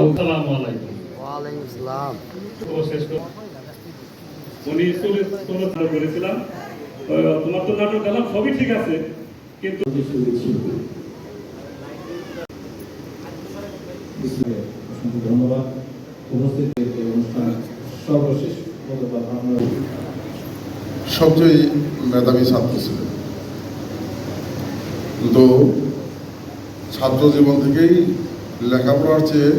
আসসালামু আলাইকুম ওয়ালাইকুম আসসালাম সর্বশ্রেষ্ঠ উনি চলে চলে চালু করেছিলাম। তোমার তো নাটক গেলাম সবই ঠিক আছে কিন্তু ধন্যবাদ। উপস্থিত অনুষ্ঠানে সর্বশেষ সবচেয়ে মেধাবী ছাত্র ছিলেন কিন্তু ছাত্র জীবন থেকেই লেখাপড়ার চেয়ে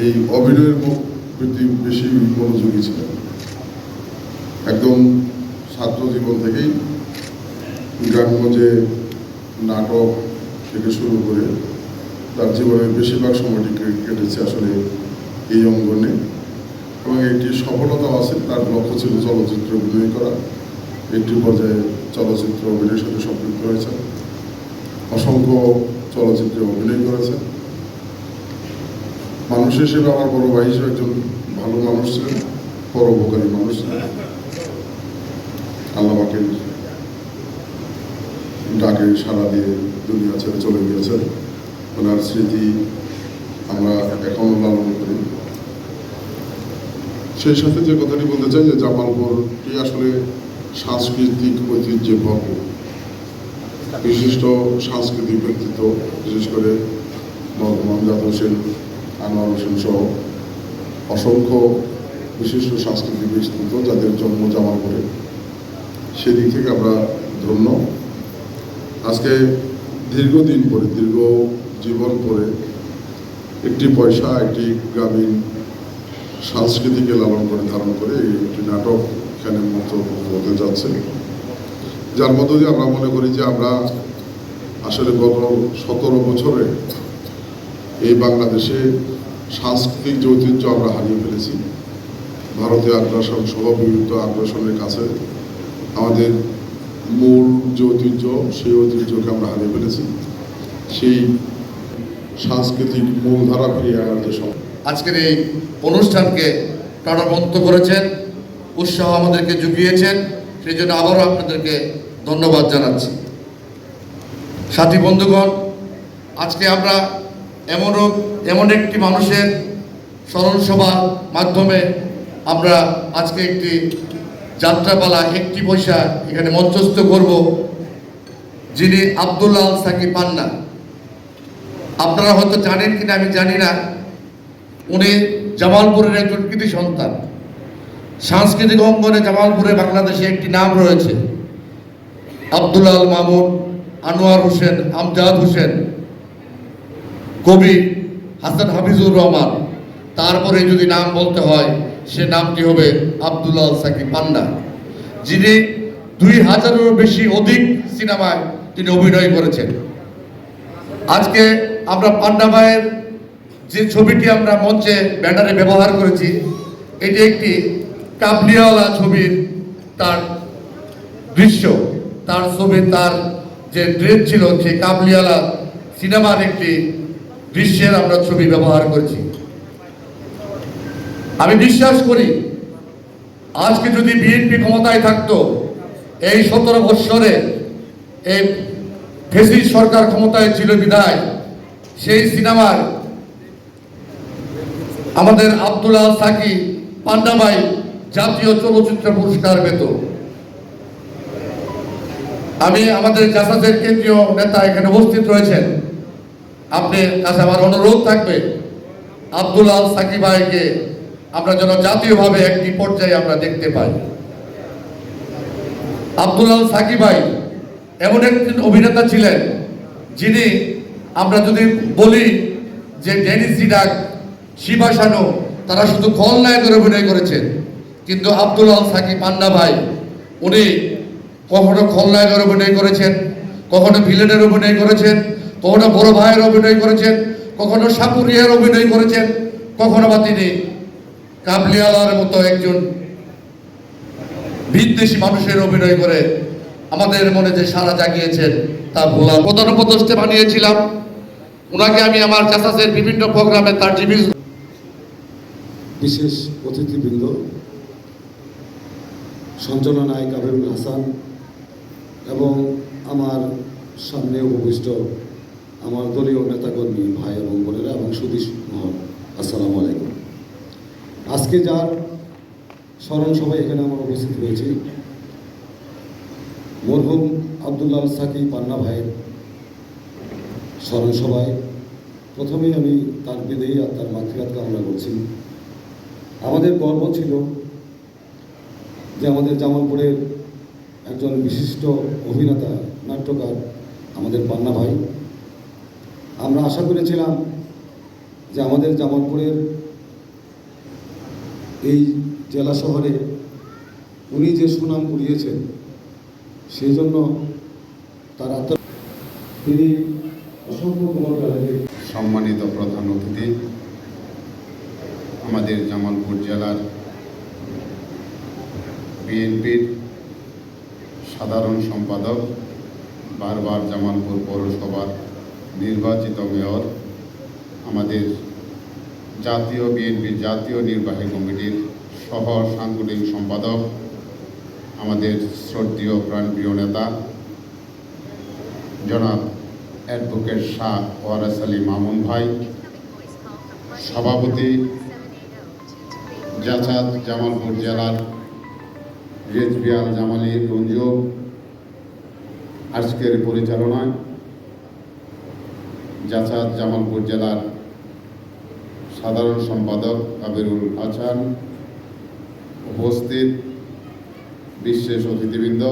এই অভিনয়ের প্রতি বেশি মনোযোগী ছিলেন একদম ছাত্র জীবন থেকেই গ্রামগঞ্জে নাটক থেকে শুরু করে তার জীবনের বেশিরভাগ সময়টি কেটেছে আসলে এই অঙ্গনে। এবং একটি সফলতাও আছে, তার লক্ষ্য ছিল চলচ্চিত্র অভিনয় করা। একটি পর্যায়ে চলচ্চিত্র অভিনয়ের সাথে সম্পৃক্ত হয়েছে অসংখ্য চলচ্চিত্রে অভিনয় করেছেন। মানুষ হিসেবে আমার বড় ভাই হিসেবে একজন ভালো মানুষ ছিলেন, পরোপকারী মানুষ ছিলেন। আল্লাহকে ডাকে সাড়া দিয়ে দুনিয়া ছেড়ে চলে গিয়েছেন। ওনার স্মৃতি আমরা এখনও লালন করি। সেই সাথে যে কথাটি বলতে চাই যে জামালপুরটি আসলে সাংস্কৃতিক ঐতিহ্যে ভরপুর বিশিষ্ট সাংস্কৃতিক ব্যক্তিত্ব, বিশেষ করে বর্ধমান জাত হোসেন আনোয়ার হোসেন সহ অসংখ্য বিশিষ্ট সাংস্কৃতিক ব্যক্তিত্ব যাদের জন্ম জামালপুরে। সেদিক থেকে আমরা ধন্য। আজকে দীর্ঘদিন পরে, দীর্ঘ জীবন পরে একটি পয়সা, একটি গ্রামীণ সংস্কৃতিকে লালন করে, ধারণ করে একটি নাটক এখানে মতো হতে যাচ্ছে। যার মধ্য দিয়ে আমরা মনে করি যে আমরা আসলে গত সতেরো বছরে এই বাংলাদেশে সাংস্কৃতিক যে ঐতিহ্য আমরা হারিয়ে ফেলেছি। ভারতীয় আগ্রাসন সহ বিভিন্ন আগ্রাসনের কাছে আমাদের মূল যে ঐতিহ্য সেই ঐতিহ্যকে আমরা হারিয়ে ফেলেছি। সেই সাংস্কৃতিক মূলধারা ফিরিয়ে আনার যে সময় আজকের এই অনুষ্ঠানকে প্রাণবন্ত করেছেন, উৎসাহ আমাদেরকে জুগিয়েছেন, সেই জন্য আবারও আপনাদেরকে ধন্যবাদ জানাচ্ছি। সাথী বন্ধুগণ, আজকে আমরা এমনও এমন একটি মানুষের স্মরণ সভার মাধ্যমে আমরা আজকে একটি যাত্রাপালা, একটি পয়সা এখানে মঞ্চস্থ করব, যিনি আব্দুল্লাহ সাকিব পান্না। আপনারা হয়তো জানেন কিনা, আমি জানি না। উনি জামালপুরের একজন কৃতি সন্তান। সাংস্কৃতিক অঙ্গনে জামালপুরে বাংলাদেশে একটি নাম রয়েছে। আব্দুল্লাল মামুন, আনোয়ার হোসেন, আমজাদ হোসেন। কবি হাসান হাফিজুর রহমান। তারপরে যদি নাম বলতে হয়, সে নামটি হবে আব্দুল্লাহ সাকিব পান্ডা। যিনি দুই হাজারেরও বেশি অধিক সিনেমায় তিনি অভিনয় করেছেন। আজকে আমরা পান্ডা ভাইয়ের যে ছবিটি আমরা মঞ্চে ব্যানারে ব্যবহার করেছি, এটি একটি কাবলিওয়ালা ছবির তার দৃশ্য। তার ছবি তার যে ড্রেস ছিল, সেই কাবলিওয়ালা সিনেমার একটি দৃশ্যের আমরা ছবি ব্যবহার করেছি। আমি বিশ্বাস করি, আজকে যদি বিএনপি ক্ষমতায় থাকতো, এই সতেরো বৎসরে এই ফেসিস সরকার ক্ষমতায় ছিল বিদায় সেই সিনেমার আমাদের আব্দুল্লাহ সাকি পান্ডাবাই জাতীয় চলচ্চিত্র পুরস্কার পেত। আমি আমাদের জাসাদের কেন্দ্রীয় নেতা এখানে উপস্থিত রয়েছেন। আপনি কাছে আমার অনুরোধ থাকবে আব্দুল্লাহ সাকি ভাইকে আমরা যেন জাতীয়ভাবে একটি পর্যায়ে আমরা দেখতে পাই। আব্দুল্লাহ সাকি ভাই এমন একজন অভিনেতা ছিলেন, যিনি আমরা যদি বলি যে ডেনিস ডিডাক শিবা শানু তারা শুধু খলনায়কের অভিনয় করেছেন, কিন্তু আব্দুল্লাহ সাকিব পান্না ভাই, উনি কখনো খলনায়কের অভিনয় করেছেন, কখনো ভিলেনের অভিনয় করেছেন কখনো বড় ভাইয়ের অভিনয় করেছেন, কখনো সাপুরিয়ার অভিনয় করেছেন, কখনো বা তিনি কাবলিওয়ালার মতো একজন বিদ্বেষী মানুষের অভিনয় করে আমাদের মনে যে সারা জাগিয়েছেন, তা ভোলা প্রধান উপদেষ্টা বানিয়েছিলাম। ওনাকে আমি আমার চাষাসের বিভিন্ন প্রোগ্রামে তার জীবিত বিশেষ অতিথিবৃন্দ সঞ্চালনা নায়ক আবিরুল হাসান এবং আমার সামনে উপবিষ্ট আমার দলীয় নেতাকর্মী ভাই এবং বোনেরা এবং সুদীশ মহল, আসসালামু আলাইকুম। আজকে যার স্মরণ সভায় এখানে আমার উপস্থিত হয়েছি, মরহুম আবদুল্লাহ সাকি পান্না ভাইয়ের স্মরণ সভায় প্রথমেই আমি তার বিদেয়ী আর তার মাতৃঘাত কামনা করছি। আমাদের গর্ব ছিল যে আমাদের জামালপুরের একজন বিশিষ্ট অভিনেতা, নাট্যকার আমাদের পান্না ভাই আমরা আশা করেছিলাম যে আমাদের জামালপুরের এই জেলা শহরে উনি যে সুনাম কুড়িয়েছেন সেই জন্য তার আত্ম তিনি অসংখ্য সম্মানিত প্রধান অতিথি, আমাদের জামালপুর জেলার বিএনপির সাধারণ সম্পাদক, বারবার জামালপুর পৌরসভার নির্বাচিত মেয়র আমাদের জাতীয় বিএনপির জাতীয় নির্বাহী কমিটির সহ সাংগঠনিক সম্পাদক, আমাদের শ্রদ্ধেয় প্রাণপ্রিয় নেতা, জনাব অ্যাডভোকেট শাহ ওয়ারাস আলী মামুন ভাই, সভাপতি জাচাত জামালপুর জেলার রেজবিয়াল জামালি রঞ্জু আজকের পরিচালনায় জাচাত জামালপুর জেলার সাধারণ সম্পাদক আবিরুল হাসান উপস্থিত বিশেষ অতিথিবৃন্দ,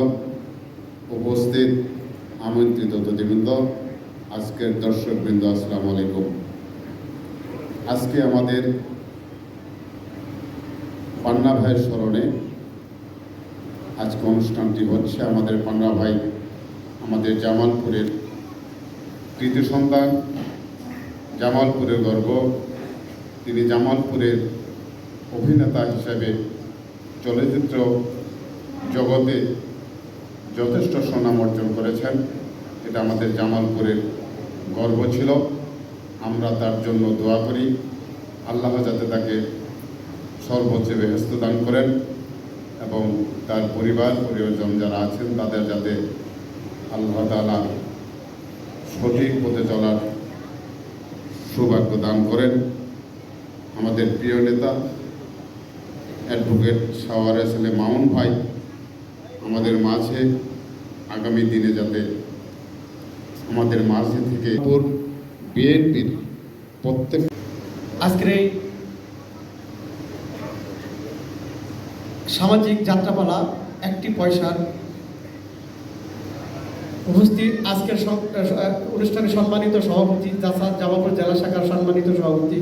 উপস্থিত আমন্ত্রিত অতিথিবৃন্দ, আজকের দর্শকবৃন্দ, আসসালামু আলাইকুম। আজকে আমাদের পান্না ভাইয়ের স্মরণে আজকে অনুষ্ঠানটি হচ্ছে আমাদের পান্না ভাই আমাদের জামালপুরের কৃতি সন্তান, জামালপুরের গর্ব। তিনি জামালপুরের অভিনেতা হিসাবে চলচ্চিত্র জগতে যথেষ্ট সুনাম অর্জন করেছেন। এটা আমাদের জামালপুরের গর্ব ছিল। আমরা তার জন্য দোয়া করি। আল্লাহ যাতে তাকে সর্বোচ্চ বেহস্ত দান করেন এবং তার পরিবার পরিজন যারা আছেন, তাদের যাতে আল্লাহ তালা সঠিক পথে চলার সৌভাগ্য দান করেন। আমাদের প্রিয় নেতা, অ্যাডভোকেট সাওয়ারে ছেলে মামুন ভাই, আমাদের মাঝে আগামী দিনে যাতে আমাদের মাঝে থেকে বিএনপির প্রত্যেক আজকের এই সামাজিক যাত্রাপালা একটি পয়সার উপস্থিত আজকের অনুষ্ঠানে সম্মানিত সভাপতি, জাসাদ জামালপুর জেলা শাখার সম্মানিত সভাপতি।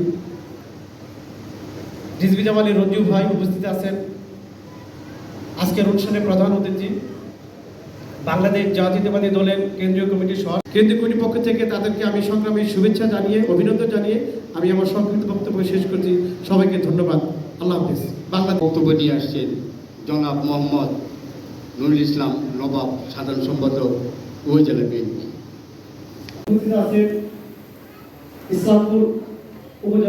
রিজবি জামালি রঞ্জু ভাই উপস্থিত আছেন। আজকের অনুষ্ঠানে প্রধান অতিথি বাংলাদেশ জাতীয়তাবাদী দলের কেন্দ্রীয় কমিটির সহ কেন্দ্রীয় কমিটির পক্ষ থেকে তাদেরকে আমি সংগ্রামী শুভেচ্ছা জানিয়ে, অভিনন্দন জানিয়ে আমি আমার সংক্ষিপ্ত বক্তব্য শেষ করছি। সবাইকে ধন্যবাদ। আল্লাহ হাফিজ। বাংলাদেশ বক্তব্য নিয়ে আসছেন জনাব মোহাম্মদ নুরুল ইসলাম নবাব সাধারণ সম্পাদক। উপজেলা বিএনপি উপস্থিত আছেন ইসলামপুর উপজেলা